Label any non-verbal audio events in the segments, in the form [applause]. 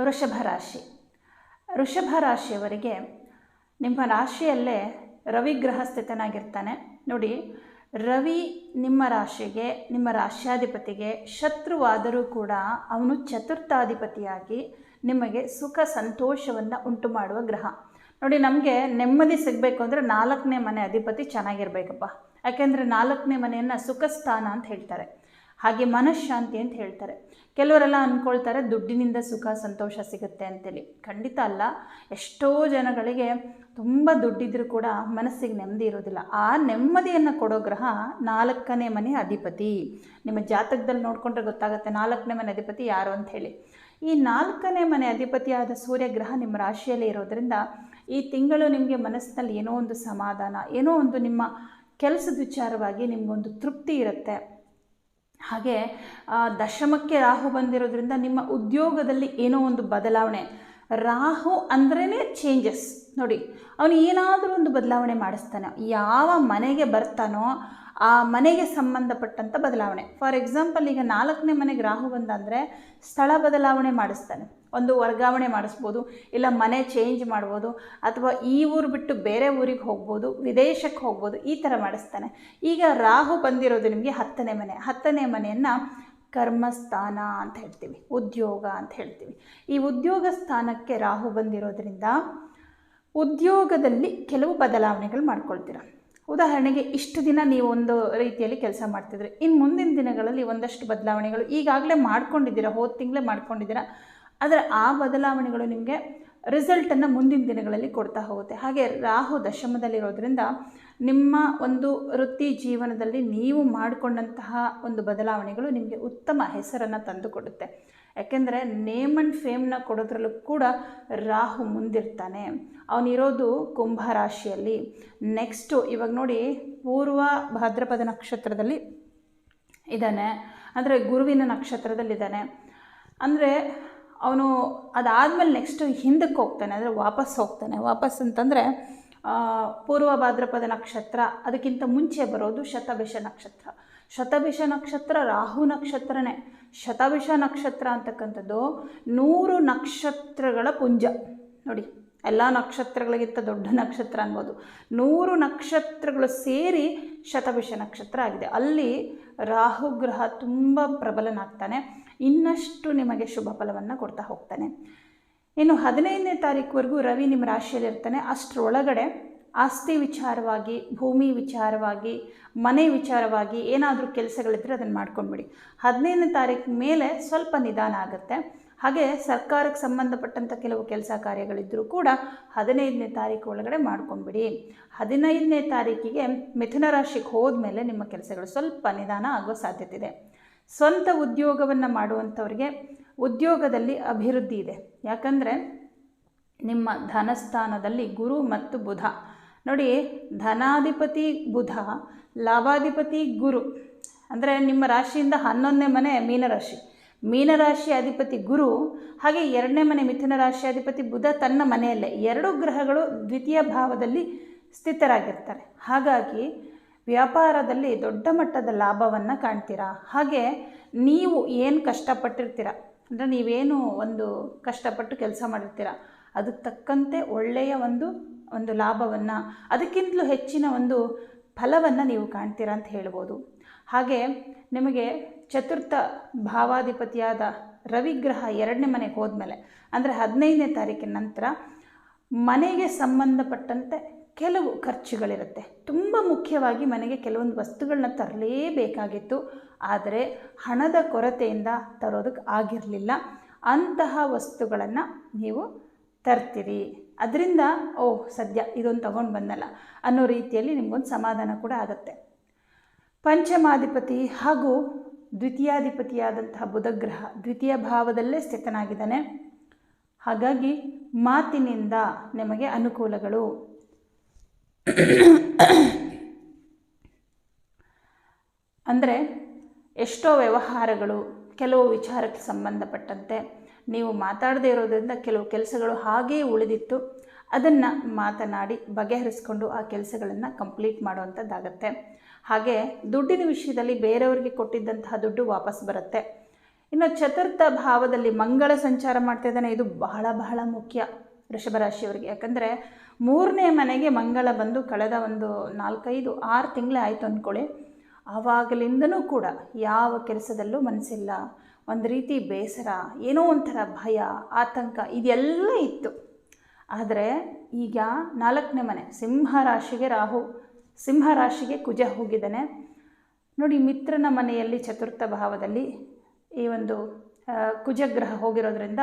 ವೃಷಭ ರಾಶಿ. ವೃಷಭ ರಾಶಿಯವರಿಗೆ ನಿಮ್ಮ ರಾಶಿಯಲ್ಲೇ ರವಿಗ್ರಹ ಸ್ಥಿತನಾಗಿರ್ತಾನೆ ನೋಡಿ, ರವಿ ನಿಮ್ಮ ರಾಶಿಗೆ, ನಿಮ್ಮ ರಾಶ್ಯಾಧಿಪತಿಗೆ ಶತ್ರುವಾದರೂ ಕೂಡ ಅವನು ಚತುರ್ಥಾಧಿಪತಿಯಾಗಿ ನಿಮಗೆ ಸುಖ ಸಂತೋಷವನ್ನು ಉಂಟು ಮಾಡುವ ಗ್ರಹ. ನೋಡಿ, ನಮಗೆ ನೆಮ್ಮದಿ ಸಿಗಬೇಕು ಅಂದರೆ ನಾಲ್ಕನೇ ಮನೆ ಅಧಿಪತಿ ಚೆನ್ನಾಗಿರ್ಬೇಕಪ್ಪ. ಯಾಕೆಂದರೆ ನಾಲ್ಕನೇ ಮನೆಯನ್ನು ಸುಖ ಸ್ಥಾನ ಅಂತ ಹೇಳ್ತಾರೆ. ಹಾಗೆ ಮನಃಶಾಂತಿ ಅಂತ ಹೇಳ್ತಾರೆ. ಕೆಲವರೆಲ್ಲ ಅಂದ್ಕೊಳ್ತಾರೆ ದುಡ್ಡಿನಿಂದ ಸುಖ, ಸಂತೋಷ ಸಿಗುತ್ತೆ ಅಂತೇಳಿ. ಖಂಡಿತ ಅಲ್ಲ. ಎಷ್ಟೋ ಜನಗಳಿಗೆ ತುಂಬ ದುಡ್ಡಿದ್ರೂ ಕೂಡ ಮನಸ್ಸಿಗೆ ನೆಮ್ಮದಿ ಇರೋದಿಲ್ಲ. ಆ ನೆಮ್ಮದಿಯನ್ನು ಕೊಡೋ ಗ್ರಹ ನಾಲ್ಕನೇ ಮನೆ ಅಧಿಪತಿ. ನಿಮ್ಮ ಜಾತಕದಲ್ಲಿ ನೋಡಿಕೊಂಡ್ರೆ ಗೊತ್ತಾಗುತ್ತೆ ನಾಲ್ಕನೇ ಮನೆ ಅಧಿಪತಿ ಯಾರು ಅಂತ ಹೇಳಿ. ಈ ನಾಲ್ಕನೇ ಮನೆ ಅಧಿಪತಿಯಾದ ಸೂರ್ಯಗ್ರಹ ನಿಮ್ಮ ರಾಶಿಯಲ್ಲಿ ಇರೋದರಿಂದ ಈ ತಿಂಗಳು ನಿಮಗೆ ಮನಸ್ಸಿನಲ್ಲಿ ಏನೋ ಒಂದು ಸಮಾಧಾನ, ಏನೋ ಒಂದು ನಿಮ್ಮ ಕೆಲಸದ ವಿಚಾರವಾಗಿ ನಿಮಗೊಂದು ತೃಪ್ತಿ ಇರುತ್ತೆ. ಹಾಗೆ ದಶಮಕ್ಕೆ ರಾಹು ಬಂದಿರೋದ್ರಿಂದ ನಿಮ್ಮ ಉದ್ಯೋಗದಲ್ಲಿ ಏನೋ ಒಂದು ಬದಲಾವಣೆ. ರಾಹು ಅಂದ್ರೇ ಚೇಂಜಸ್ ನೋಡಿ, ಅವನು ಏನಾದರೂ ಒಂದು ಬದಲಾವಣೆ ಮಾಡಿಸ್ತಾನೆ. ಯಾವ ಮನೆಗೆ ಬರ್ತಾನೋ ಆ ಮನೆಗೆ ಸಂಬಂಧಪಟ್ಟಂಥ ಬದಲಾವಣೆ. ಫಾರ್ ಎಕ್ಸಾಂಪಲ್ ಈಗ ನಾಲ್ಕನೇ ಮನೆಗೆ ರಾಹು ಬಂದ ಸ್ಥಳ ಬದಲಾವಣೆ ಮಾಡಿಸ್ತಾನೆ. ಒಂದು ವರ್ಗಾವಣೆ ಮಾಡಿಸ್ಬೋದು, ಇಲ್ಲ ಮನೆ ಚೇಂಜ್ ಮಾಡ್ಬೋದು, ಅಥವಾ ಈ ಊರು ಬಿಟ್ಟು ಬೇರೆ ಊರಿಗೆ ಹೋಗ್ಬೋದು, ವಿದೇಶಕ್ಕೆ ಹೋಗ್ಬೋದು, ಈ ಥರ ಮಾಡಿಸ್ತಾನೆ. ಈಗ ರಾಹು ಬಂದಿರೋದು ನಿಮಗೆ ಹತ್ತನೇ ಮನೆ. ಹತ್ತನೇ ಮನೆಯನ್ನು ಕರ್ಮಸ್ಥಾನ ಅಂತ ಹೇಳ್ತೀವಿ, ಉದ್ಯೋಗ ಅಂತ ಹೇಳ್ತೀವಿ. ಈ ಉದ್ಯೋಗ ಸ್ಥಾನಕ್ಕೆ ರಾಹು ಬಂದಿರೋದ್ರಿಂದ ಉದ್ಯೋಗದಲ್ಲಿ ಕೆಲವು ಬದಲಾವಣೆಗಳು ಮಾಡ್ಕೊಳ್ತೀರ. ಉದಾಹರಣೆಗೆ ಇಷ್ಟು ದಿನ ನೀವು ಒಂದು ರೀತಿಯಲ್ಲಿ ಕೆಲಸ ಮಾಡ್ತಿದ್ರಿ. ಇನ್ನು ಮುಂದಿನ ದಿನಗಳಲ್ಲಿ ಒಂದಷ್ಟು ಬದಲಾವಣೆಗಳು ಈಗಾಗಲೇ ಮಾಡ್ಕೊಂಡಿದ್ದೀರಾ, ಹೋದ ತಿಂಗಳೇ ಮಾಡ್ಕೊಂಡಿದ್ದೀರಾ, ಆದರೆ ಆ ಬದಲಾವಣೆಗಳು ನಿಮಗೆ ರಿಸಲ್ಟನ್ನು ಮುಂದಿನ ದಿನಗಳಲ್ಲಿ ಕೊಡ್ತಾ ಹೋಗುತ್ತೆ. ಹಾಗೆ ರಾಹು ದಶಮದಲ್ಲಿರೋದ್ರಿಂದ ನಿಮ್ಮ ಒಂದು ವೃತ್ತಿ ಜೀವನದಲ್ಲಿ ನೀವು ಮಾಡಿಕೊಂಡಂತಹ ಒಂದು ಬದಲಾವಣೆಗಳು ನಿಮಗೆ ಉತ್ತಮ ಹೆಸರನ್ನು ತಂದುಕೊಡುತ್ತೆ. ಯಾಕೆಂದರೆ ನೇಮ್ ಆ್ಯಂಡ್ ಫೇಮ್ನ ಕೊಡೋದ್ರಲ್ಲೂ ಕೂಡ ರಾಹು ಮುಂದಿರ್ತಾನೆ. ಅವನಿರೋದು ಕುಂಭ ರಾಶಿಯಲ್ಲಿ. ನೆಕ್ಸ್ಟು ಇವಾಗ ನೋಡಿ ಪೂರ್ವ ಭಾದ್ರಪದ ನಕ್ಷತ್ರದಲ್ಲಿ ಇದ್ದಾನೆ. ಅಂದರೆ ಗುರುವಿನ ನಕ್ಷತ್ರದಲ್ಲಿದ್ದಾನೆ. ಅಂದರೆ ಅವನು ಅದಾದಮೇಲೆ ನೆಕ್ಸ್ಟು ಹಿಂದಕ್ಕೆ ಹೋಗ್ತಾನೆ. ಅಂದರೆ ವಾಪಸ್ ಹೋಗ್ತಾನೆ. ವಾಪಸ್ ಅಂತಂದರೆ ಪೂರ್ವ ಭಾದ್ರಪದ ನಕ್ಷತ್ರ, ಅದಕ್ಕಿಂತ ಮುಂಚೆ ಬರೋದು ಶತಭಿಷ ನಕ್ಷತ್ರ. ಶತಭಿಷ ನಕ್ಷತ್ರ ರಾಹು ನಕ್ಷತ್ರನೇ. ಶತಭಿಷ ನಕ್ಷತ್ರ ಅಂತಕ್ಕಂಥದ್ದು ನೂರು ನಕ್ಷತ್ರಗಳ ಪುಂಜ. ನೋಡಿ, ಎಲ್ಲ ನಕ್ಷತ್ರಗಳಿಗಿಂತ ದೊಡ್ಡ ನಕ್ಷತ್ರ ಅನ್ಬೋದು. ನೂರು ನಕ್ಷತ್ರಗಳು ಸೇರಿ ಶತಭಿಷ ನಕ್ಷತ್ರ ಆಗಿದೆ. ಅಲ್ಲಿ ರಾಹುಗ್ರಹ ತುಂಬ ಪ್ರಬಲನಾಗ್ತಾನೆ. ಇನ್ನಷ್ಟು ನಿಮಗೆ ಶುಭ ಫಲವನ್ನು ಕೊಡ್ತಾ ಹೋಗ್ತಾನೆ. ಇನ್ನು ಹದಿನೈದನೇ ತಾರೀಕುವರೆಗೂ ರವಿ ನಿಮ್ಮ ರಾಶಿಯಲ್ಲಿರ್ತಾನೆ. ಅಷ್ಟರೊಳಗಡೆ ಆಸ್ತಿ ವಿಚಾರವಾಗಿ, ಭೂಮಿ ವಿಚಾರವಾಗಿ, ಮನೆ ವಿಚಾರವಾಗಿ ಏನಾದರೂ ಕೆಲಸಗಳಿದ್ದರೆ ಅದನ್ನು ಮಾಡ್ಕೊಂಡ್ಬಿಡಿ. ಹದಿನೈದನೇ ತಾರೀಕು ಮೇಲೆ ಸ್ವಲ್ಪ ನಿಧಾನ ಆಗುತ್ತೆ. ಹಾಗೆ ಸರ್ಕಾರಕ್ಕೆ ಸಂಬಂಧಪಟ್ಟಂಥ ಕೆಲವು ಕೆಲಸ ಕಾರ್ಯಗಳಿದ್ದರೂ ಕೂಡ ಹದಿನೈದನೇ ತಾರೀಕು ಒಳಗಡೆ ಮಾಡ್ಕೊಂಡ್ಬಿಡಿ. ಹದಿನೈದನೇ ತಾರೀಕಿಗೆ ಮಿಥುನ ರಾಶಿಗೆ ಹೋದ್ಮೇಲೆ ನಿಮ್ಮ ಕೆಲಸಗಳು ಸ್ವಲ್ಪ ನಿಧಾನ ಆಗೋ ಸಾಧ್ಯತೆ ಇದೆ. ಸ್ವಂತ ಉದ್ಯೋಗವನ್ನು ಮಾಡುವಂಥವ್ರಿಗೆ ಉದ್ಯೋಗದಲ್ಲಿ ಅಭಿವೃದ್ಧಿ ಇದೆ. ಯಾಕಂದರೆ ನಿಮ್ಮ ಧನಸ್ಥಾನದಲ್ಲಿ ಗುರು ಮತ್ತು ಬುಧ. ನೋಡಿ, ಧನಾಧಿಪತಿ ಬುಧ, ಲಾಭಾಧಿಪತಿ ಗುರು. ಅಂದರೆ ನಿಮ್ಮ ರಾಶಿಯಿಂದ ಹನ್ನೊಂದನೇ ಮನೆ ಮೀನರಾಶಿ. ಮೀನರಾಶಿ ಅಧಿಪತಿ ಗುರು, ಹಾಗೆ ಎರಡನೇ ಮನೆ ಮಿಥುನ ರಾಶಿ ಅಧಿಪತಿ ಬುಧ ತನ್ನ ಮನೆಯಲ್ಲೇ. ಎರಡು ಗ್ರಹಗಳು ದ್ವಿತೀಯ ಭಾವದಲ್ಲಿ ಸ್ಥಿತರಾಗಿರ್ತಾರೆ. ಹಾಗಾಗಿ ವ್ಯಾಪಾರದಲ್ಲಿ ದೊಡ್ಡ ಮಟ್ಟದ ಲಾಭವನ್ನು ಕಾಣ್ತೀರಾ? ಹಾಗೆ ನೀವು ಏನು ಕಷ್ಟಪಟ್ಟಿರ್ತೀರ? ಅಂದರೆ ನೀವೇನು ಒಂದು ಕಷ್ಟಪಟ್ಟು ಕೆಲಸ ಮಾಡಿರ್ತೀರ? ಅದಕ್ಕೆ ತಕ್ಕಂತೆ ಒಳ್ಳೆಯ ಒಂದು ಒಂದು ಲಾಭವನ್ನು, ಅದಕ್ಕಿಂತಲೂ ಹೆಚ್ಚಿನ ಒಂದು ಫಲವನ್ನು ನೀವು ಕಾಣ್ತೀರಾ ಅಂತ ಹೇಳ್ಬೋದು. ಹಾಗೆ ನಿಮಗೆ ಚತುರ್ಥ ಭಾವಾಧಿಪತಿಯಾದ ರವಿಗ್ರಹ ಎರಡನೇ ಮನೆಗೆ ಹೋದ್ಮೇಲೆ, ಅಂದರೆ ಹದಿನೈದನೇ ತಾರೀಕಿನ ನಂತರ ಮನೆಗೆ ಸಂಬಂಧಪಟ್ಟಂತೆ ಕೆಲವು ಖರ್ಚುಗಳಿರುತ್ತೆ. ತುಂಬ ಮುಖ್ಯವಾಗಿ ಮನೆಗೆ ಕೆಲವೊಂದು ವಸ್ತುಗಳನ್ನ ತರಲೇಬೇಕಾಗಿತ್ತು. ಆದರೆ ಹಣದ ಕೊರತೆಯಿಂದ ತರೋದಕ್ಕೆ ಆಗಿರಲಿಲ್ಲ. ಅಂತಹ ವಸ್ತುಗಳನ್ನು ನೀವು ತರ್ತೀರಿ. ಅದರಿಂದ, ಓಹ್, ಸದ್ಯ ಇದೊಂದು ತಗೊಂಡು ಬಂದಲ್ಲ ಅನ್ನೋ ರೀತಿಯಲ್ಲಿ ನಿಮಗೊಂದು ಸಮಾಧಾನ ಕೂಡ ಆಗುತ್ತೆ. ಪಂಚಮಾಧಿಪತಿ ಹಾಗೂ ದ್ವಿತೀಯಾಧಿಪತಿಯಾದಂತಹ ಬುಧಗ್ರಹ ದ್ವಿತೀಯ ಭಾವದಲ್ಲೇ ಸ್ಥಿತನಾಗಿದ್ದಾನೆ. ಹಾಗಾಗಿ ಮಾತಿನಿಂದ ನಿಮಗೆ ಅನುಕೂಲಗಳು. ಅಂದರೆ ಎಷ್ಟೋ ವ್ಯವಹಾರಗಳು, ಕೆಲವು ವಿಚಾರಕ್ಕೆ ಸಂಬಂಧಪಟ್ಟಂತೆ ನೀವು ಮಾತಾಡದೇ ಇರೋದರಿಂದ ಕೆಲವು ಕೆಲಸಗಳು ಹಾಗೇ ಉಳಿದಿತ್ತು, ಅದನ್ನು ಮಾತನಾಡಿ ಬಗೆಹರಿಸ್ಕೊಂಡು ಆ ಕೆಲಸಗಳನ್ನು ಕಂಪ್ಲೀಟ್ ಮಾಡುವಂಥದ್ದಾಗತ್ತೆ ಹಾಗೆ ದುಡ್ಡಿನ ವಿಷಯದಲ್ಲಿ ಬೇರೆಯವರಿಗೆ ಕೊಟ್ಟಿದ್ದಂತಹ ದುಡ್ಡು ವಾಪಸ್ ಬರುತ್ತೆ. ಇನ್ನು ಚತುರ್ಥ ಭಾವದಲ್ಲಿ ಮಂಗಳ ಸಂಚಾರ ಮಾಡ್ತಾ ಇದ್ದಾನೆ, ಇದು ಬಹಳ ಬಹಳ ಮುಖ್ಯ. ವೃಷಭ ರಾಶಿಯವರಿಗೆ ಯಾಕಂದರೆ ಮೂರನೇ ಮನೆಗೆ ಮಂಗಳ ಬಂದು ಕಳೆದ ಒಂದು ನಾಲ್ಕೈದು, ಆರು ತಿಂಗಳೇ ಆಯಿತು ಅಂದ್ಕೊಳ್ಳಿ. ಆವಾಗಲಿಂದನೂ ಕೂಡ ಯಾವ ಕೆಲಸದಲ್ಲೂ ಮನಸ್ಸಿಲ್ಲ ಒಂದು ರೀತಿ ಬೇಸರ, ಏನೋ ಒಂಥರ ಭಯ, ಆತಂಕ ಇದೆಲ್ಲ ಇತ್ತು. ಆದರೆ ಈಗ ನಾಲ್ಕನೇ ಮನೆ ಸಿಂಹ ರಾಶಿಗೆ ರಾಹು ಸಿಂಹ ರಾಶಿಗೆ ಕುಜ ಹೋಗಿದ್ದಾನೆ. ನೋಡಿ, ಮಿತ್ರನ ಮನೆಯಲ್ಲಿ ಚತುರ್ಥ ಭಾವದಲ್ಲಿ ಈ ಒಂದು ಕುಜಗ್ರಹ ಹೋಗಿರೋದ್ರಿಂದ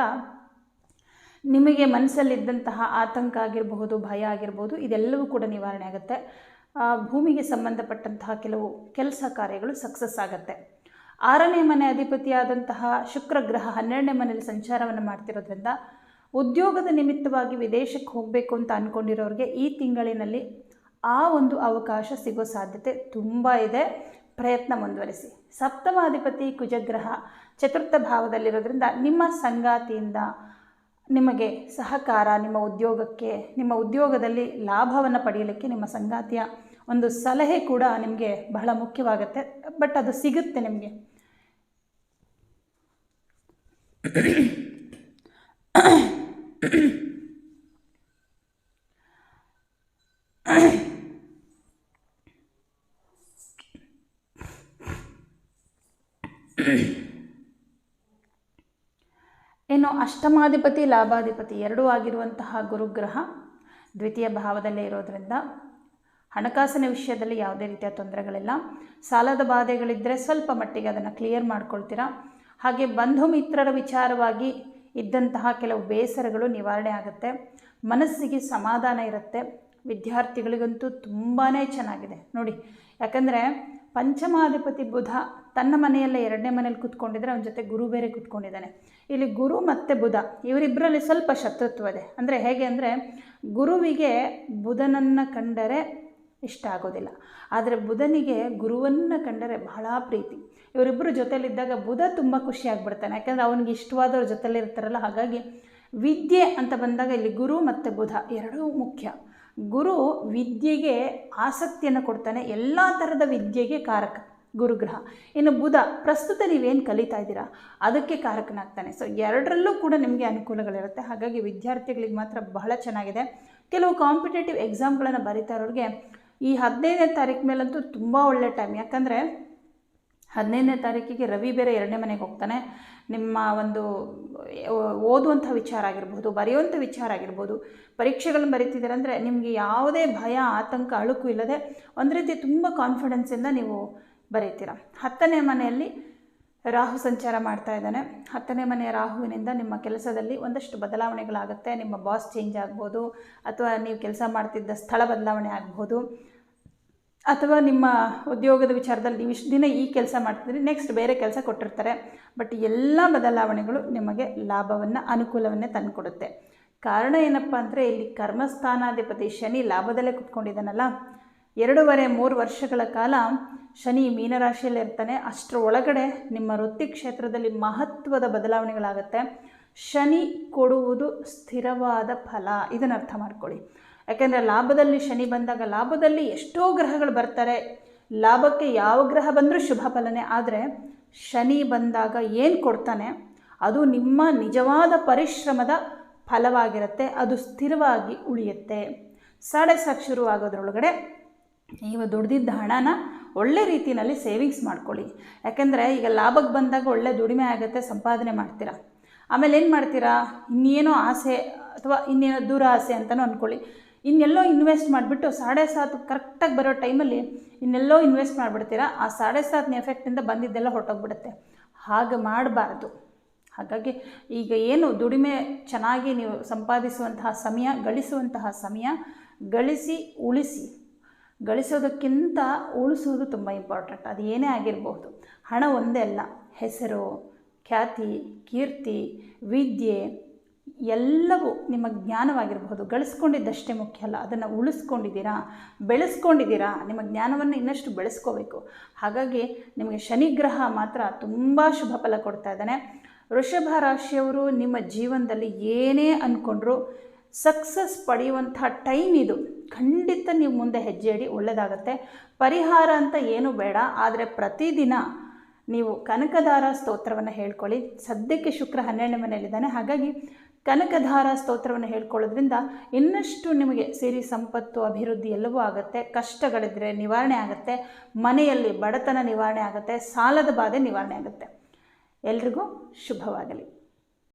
ನಿಮಗೆ ಮನಸ್ಸಲ್ಲಿದ್ದಂತಹ ಆತಂಕ ಆಗಿರಬಹುದು, ಭಯ ಆಗಿರ್ಬೋದು ಇದೆಲ್ಲವೂ ಕೂಡ ನಿವಾರಣೆ ಆಗುತ್ತೆ. ಭೂಮಿಗೆ ಸಂಬಂಧಪಟ್ಟಂತಹ ಕೆಲವು ಕೆಲಸ ಕಾರ್ಯಗಳು ಸಕ್ಸಸ್ ಆಗುತ್ತೆ. ಆರನೇ ಮನೆ ಅಧಿಪತಿಯಾದಂತಹ ಶುಕ್ರ ಗ್ರಹ ಹನ್ನೆರಡನೇ ಮನೆಯಲ್ಲಿ ಸಂಚಾರವನ್ನು ಮಾಡ್ತಿರೋದ್ರಿಂದ ಉದ್ಯೋಗದ ನಿಮಿತ್ತವಾಗಿ ವಿದೇಶಕ್ಕೆ ಹೋಗಬೇಕು ಅಂತ ಅಂದ್ಕೊಂಡಿರೋರಿಗೆ ಈ ತಿಂಗಳಿನಲ್ಲಿ ಆ ಒಂದು ಅವಕಾಶ ಸಿಗೋ ಸಾಧ್ಯತೆ ತುಂಬ ಇದೆ. ಪ್ರಯತ್ನ ಮುಂದುವರಿಸಿ. ಸಪ್ತಮಾಧಿಪತಿ ಕುಜಗ್ರಹ ಚತುರ್ಥ ಭಾವದಲ್ಲಿರೋದ್ರಿಂದ ನಿಮ್ಮ ಸಂಗಾತಿಯಿಂದ ನಿಮಗೆ ಸಹಕಾರ, ನಿಮ್ಮ ಉದ್ಯೋಗಕ್ಕೆ, ನಿಮ್ಮ ಉದ್ಯೋಗದಲ್ಲಿ ಲಾಭವನ್ನು ಪಡೆಯಲಿಕ್ಕೆ ನಿಮ್ಮ ಸಂಗಾತಿಯ ಒಂದು ಸಲಹೆ ಕೂಡ ನಿಮಗೆ ಬಹಳ ಮುಖ್ಯವಾಗುತ್ತೆ. ಬಟ್ ಅದು ಸಿಗುತ್ತೆ ನಿಮಗೆ. [coughs] ಇನ್ನು ಅಷ್ಟಮಾಧಿಪತಿ, ಲಾಭಾಧಿಪತಿ ಎರಡೂ ಆಗಿರುವಂತಹ ಗುರುಗ್ರಹ ದ್ವಿತೀಯ ಭಾವದಲ್ಲೇ ಇರೋದರಿಂದ ಹಣಕಾಸಿನ ವಿಷಯದಲ್ಲಿ ಯಾವುದೇ ರೀತಿಯ ತೊಂದರೆಗಳಿಲ್ಲ. ಸಾಲದ ಬಾಧೆಗಳಿದ್ದರೆ ಸ್ವಲ್ಪ ಮಟ್ಟಿಗೆ ಅದನ್ನು ಕ್ಲಿಯರ್ ಮಾಡ್ಕೊಳ್ತೀರಾ? ಹಾಗೆ ಬಂಧು ಮಿತ್ರರ ವಿಚಾರವಾಗಿ ಇದ್ದಂತಹ ಕೆಲವು ಬೇಸರಗಳು ನಿವಾರಣೆ ಆಗುತ್ತೆ. ಮನಸ್ಸಿಗೆ ಸಮಾಧಾನ ಇರುತ್ತೆ. ವಿದ್ಯಾರ್ಥಿಗಳಿಗಂತೂ ತುಂಬಾ ಚೆನ್ನಾಗಿದೆ. ನೋಡಿ, ಯಾಕಂದರೆ ಪಂಚಮಾಧಿಪತಿ ಬುಧ ತನ್ನ ಮನೆಯಲ್ಲೇ ಎರಡನೇ ಮನೇಲಿ ಕೂತ್ಕೊಂಡಿದ್ರೆ ಅವನ ಜೊತೆ ಗುರು ಬೇರೆ ಕೂತ್ಕೊಂಡಿದ್ದಾನೆ. ಇಲ್ಲಿ ಗುರು ಮತ್ತು ಬುಧ ಇವರಿಬ್ಬರಲ್ಲಿ ಸ್ವಲ್ಪ ಶತ್ರುತ್ವ ಇದೆ. ಅಂದರೆ ಹೇಗೆ ಅಂದರೆ, ಗುರುವಿಗೆ ಬುಧನನ್ನು ಕಂಡರೆ ಇಷ್ಟ ಆಗೋದಿಲ್ಲ. ಆದರೆ ಬುಧನಿಗೆ ಗುರುವನ್ನು ಕಂಡರೆ ಬಹಳ ಪ್ರೀತಿ. ಇವರಿಬ್ಬರು ಜೊತೆಯಲ್ಲಿದ್ದಾಗ ಬುಧ ತುಂಬ ಖುಷಿಯಾಗ್ಬಿಡ್ತಾನೆ ಯಾಕೆಂದರೆ ಅವನಿಗೆ ಇಷ್ಟವಾದವ್ರ ಜೊತೆಲಿ ಇರ್ತಾರಲ್ಲ ಹಾಗಾಗಿ ವಿದ್ಯೆ ಅಂತ ಬಂದಾಗ ಇಲ್ಲಿ ಗುರು ಮತ್ತು ಬುಧ ಎರಡೂ ಮುಖ್ಯ. ಗುರು ವಿದ್ಯೆಗೆ ಆಸಕ್ತಿಯನ್ನು ಕೊಡ್ತಾನೆ. ಎಲ್ಲ ಥರದ ವಿದ್ಯೆಗೆ ಕಾರಕ ಗುರುಗ್ರಹ. ಇನ್ನು ಬುಧ, ಪ್ರಸ್ತುತ ನೀವೇನು ಕಲಿತಾ ಇದ್ದೀರಾ? ಅದಕ್ಕೆ ಕಾರಕನಾಗ್ತಾನೆ. ಸೊ ಎರಡರಲ್ಲೂ ಕೂಡ ನಿಮಗೆ ಅನುಕೂಲಗಳಿರುತ್ತೆ. ಹಾಗಾಗಿ ವಿದ್ಯಾರ್ಥಿಗಳಿಗೆ ಮಾತ್ರ ಬಹಳ ಚೆನ್ನಾಗಿದೆ. ಕೆಲವು ಕಾಂಪಿಟೇಟಿವ್ ಎಕ್ಸಾಮ್ಗಳನ್ನು ಬರೀತಾ ಇರೋರಿಗೆ ಈ ಹದಿನೈದನೇ ತಾರೀಕು ಮೇಲಂತೂ ತುಂಬ ಒಳ್ಳೆ ಟೈಮ್ ಯಾಕಂದರೆ ಹದಿನೈದನೇ ತಾರೀಕಿಗೆ ರವಿ ಬೇರೆ ಎರಡನೇ ಮನೆಗೆ ಹೋಗ್ತಾನೆ. ನಿಮ್ಮ ಒಂದು ಓದುವಂಥ ವಿಚಾರ ಆಗಿರ್ಬೋದು, ಬರೆಯುವಂಥ ವಿಚಾರ ಆಗಿರ್ಬೋದು, ಪರೀಕ್ಷೆಗಳನ್ನ ಬರೀತಿದ್ದೀರ ಅಂದರೆ ನಿಮಗೆ ಯಾವುದೇ ಭಯ, ಆತಂಕ, ಅಳುಕು ಇಲ್ಲದೆ ಒಂದು ರೀತಿ ತುಂಬ ಕಾನ್ಫಿಡೆನ್ಸಿಂದ ನೀವು ಬರೀತೀರ. ಹತ್ತನೇ ಮನೆಯಲ್ಲಿ ರಾಹು ಸಂಚಾರ ಮಾಡ್ತಾ ಇದ್ದಾನೆ. ಹತ್ತನೇ ಮನೆಯ ರಾಹುವಿನಿಂದ ನಿಮ್ಮ ಕೆಲಸದಲ್ಲಿ ಒಂದಷ್ಟು ಬದಲಾವಣೆಗಳಾಗುತ್ತೆ. ನಿಮ್ಮ ಬಾಸ್ ಚೇಂಜ್ ಆಗ್ಬೋದು, ಅಥವಾ ನೀವು ಕೆಲಸ ಮಾಡ್ತಿದ್ದ ಸ್ಥಳ ಬದಲಾವಣೆ ಆಗ್ಬೋದು. ಅಥವಾ ನಿಮ್ಮ ಉದ್ಯೋಗದ ವಿಚಾರದಲ್ಲಿ ನೀವು ಇಷ್ಟು ದಿನ ಈ ಕೆಲಸ ಮಾಡ್ತಿದ್ರಿ ನೆಕ್ಸ್ಟ್ ಬೇರೆ ಕೆಲಸ ಕೊಟ್ಟಿರ್ತಾರೆ. ಬಟ್ ಎಲ್ಲ ಬದಲಾವಣೆಗಳು ನಿಮಗೆ ಲಾಭವನ್ನು, ಅನುಕೂಲವನ್ನೇ ತಂದುಕೊಡುತ್ತೆ. ಕಾರಣ ಏನಪ್ಪ ಅಂದರೆ, ಇಲ್ಲಿ ಕರ್ಮಸ್ಥಾನಾಧಿಪತಿ ಶನಿ ಲಾಭದಲ್ಲೇ ಕುತ್ಕೊಂಡಿದ್ದಾನಲ್ಲ. ಎರಡೂವರೆ, ಮೂರು ವರ್ಷಗಳ ಕಾಲ ಶನಿ ಮೀನರಾಶಿಯಲ್ಲಿ ಇರ್ತಾನೆ. ಅಷ್ಟರ ಒಳಗಡೆ ನಿಮ್ಮ ವೃತ್ತಿ ಕ್ಷೇತ್ರದಲ್ಲಿ ಮಹತ್ವದ ಬದಲಾವಣೆಗಳಾಗುತ್ತೆ. ಶನಿ ಕೊಡುವುದು ಸ್ಥಿರವಾದ ಫಲ, ಇದನ್ನು ಅರ್ಥ ಮಾಡ್ಕೊಳ್ಳಿ. ಯಾಕೆಂದರೆ ಲಾಭದಲ್ಲಿ ಶನಿ ಬಂದಾಗ ಲಾಭದಲ್ಲಿ ಎಷ್ಟೋ ಗ್ರಹಗಳು ಬರ್ತಾರೆ. ಲಾಭಕ್ಕೆ ಯಾವ ಗ್ರಹ ಬಂದರೂ ಶುಭ ಫಲನೇ. ಆದರೆ ಶನಿ ಬಂದಾಗ ಏನು ಕೊಡ್ತಾನೆ? ಅದು ನಿಮ್ಮ ನಿಜವಾದ ಪರಿಶ್ರಮದ ಫಲವಾಗಿರುತ್ತೆ. ಅದು ಸ್ಥಿರವಾಗಿ ಉಳಿಯುತ್ತೆ. ಸಾಡೆ ಸಾಕು ಶುರುವಾಗೋದ್ರೊಳಗಡೆ ನೀವು ದುಡ್ದಿದ್ದ ಹಣನ ಒಳ್ಳೆ ರೀತಿಯಲ್ಲಿ ಸೇವಿಂಗ್ಸ್ ಮಾಡ್ಕೊಳ್ಳಿ. ಯಾಕೆಂದರೆ ಈಗ ಲಾಭಕ್ಕೆ ಬಂದಾಗ ಒಳ್ಳೆ ದುಡಿಮೆ ಆಗುತ್ತೆ, ಸಂಪಾದನೆ ಮಾಡ್ತೀರಾ. ಆಮೇಲೆ ಏನು ಮಾಡ್ತೀರಾ? ಇನ್ನೇನೋ ಆಸೆ ಅಥವಾ ಇನ್ನೇನೋ ದೂರ ಆಸೆ ಅಂತಲೂ ಅಂದ್ಕೊಳ್ಳಿ ಇನ್ನೆಲ್ಲೋ ಇನ್ವೆಸ್ಟ್ ಮಾಡಿಬಿಟ್ಟು ಸಾಡೆ ಸಾತ್ ಕರೆಕ್ಟಾಗಿ ಬರೋ ಟೈಮಲ್ಲಿ ಇನ್ನೆಲ್ಲೋ ಇನ್ವೆಸ್ಟ್ ಮಾಡಿಬಿಡ್ತೀರಾ, ಆ ಸಾಡೆ ಸಾತ್ನ ಎಫೆಕ್ಟಿಂದ ಬಂದಿದ್ದೆಲ್ಲ ಹೊರಟೋಗ್ಬಿಡುತ್ತೆ. ಹಾಗೆ ಮಾಡಬಾರ್ದು. ಹಾಗಾಗಿ ಈಗ ಏನು ದುಡಿಮೆ ಚೆನ್ನಾಗಿ ನೀವು ಸಂಪಾದಿಸುವಂತಹ ಸಮಯ, ಗಳಿಸುವಂತಹ ಸಮಯ, ಗಳಿಸಿ, ಉಳಿಸಿ. ಗಳಿಸೋದಕ್ಕಿಂತ ಉಳಿಸೋದು ತುಂಬ ಇಂಪಾರ್ಟೆಂಟ್ ಅದು ಏನೇ ಆಗಿರಬಹುದು ಹಣ ಒಂದೇ ಅಲ್ಲ. ಹೆಸರು, ಖ್ಯಾತಿ, ಕೀರ್ತಿ, ವಿದ್ಯೆ ಎಲ್ಲವೂ ನಿಮ್ಮ ಜ್ಞಾನವಾಗಿರಬಹುದು. ಗಳಿಸ್ಕೊಂಡಿದ್ದಷ್ಟೇ ಮುಖ್ಯ ಅಲ್ಲ, ಅದನ್ನು ಉಳಿಸ್ಕೊಂಡಿದ್ದೀರಾ? ಬೆಳೆಸ್ಕೊಂಡಿದ್ದೀರಾ? ನಿಮ್ಮ ಜ್ಞಾನವನ್ನು ಇನ್ನಷ್ಟು ಬೆಳೆಸ್ಕೋಬೇಕು. ಹಾಗಾಗಿ ನಿಮಗೆ ಶನಿಗ್ರಹ ಮಾತ್ರ ತುಂಬ ಶುಭ ಫಲ ಕೊಡ್ತಾ ಇದ್ದಾನೆ. ವೃಷಭ ರಾಶಿಯವರು ನಿಮ್ಮ ಜೀವನದಲ್ಲಿ ಏನೇ ಅಂದ್ಕೊಂಡ್ರು ಸಕ್ಸಸ್ ಪಡೆಯುವಂಥ ಟೈಮ್ ಇದು. ಖಂಡಿತ ನೀವು ಮುಂದೆ ಹೆಜ್ಜೆ ಇಡಿ ಒಳ್ಳೆಯದಾಗತ್ತೆ ಪರಿಹಾರ ಅಂತ ಏನೂ ಬೇಡ, ಆದರೆ ಪ್ರತಿದಿನ ನೀವು ಕನಕದಾರ ಸ್ತೋತ್ರವನ್ನು ಹೇಳ್ಕೊಳ್ಳಿ. ಸದ್ಯಕ್ಕೆ ಶುಕ್ರ ಹನ್ನೆರಡನೇ ಮನೆಯಲ್ಲಿದ್ದಾನೆ. ಹಾಗಾಗಿ ಕನಕಧಾರ ಸ್ತೋತ್ರವನ್ನು ಹೇಳ್ಕೊಳ್ಳೋದ್ರಿಂದ ಇನ್ನಷ್ಟು ನಿಮಗೆ ಸಿರಿ ಸಂಪತ್ತು, ಅಭಿವೃದ್ಧಿ ಎಲ್ಲವೂ ಆಗುತ್ತೆ. ಕಷ್ಟಗಳಿದ್ರೆ ನಿವಾರಣೆ ಆಗುತ್ತೆ. ಮನೆಯಲ್ಲಿ ಬಡತನ ನಿವಾರಣೆ ಆಗುತ್ತೆ. ಸಾಲದ ಬಾಧೆ ನಿವಾರಣೆ ಆಗುತ್ತೆ. ಎಲ್ರಿಗೂ ಶುಭವಾಗಲಿ.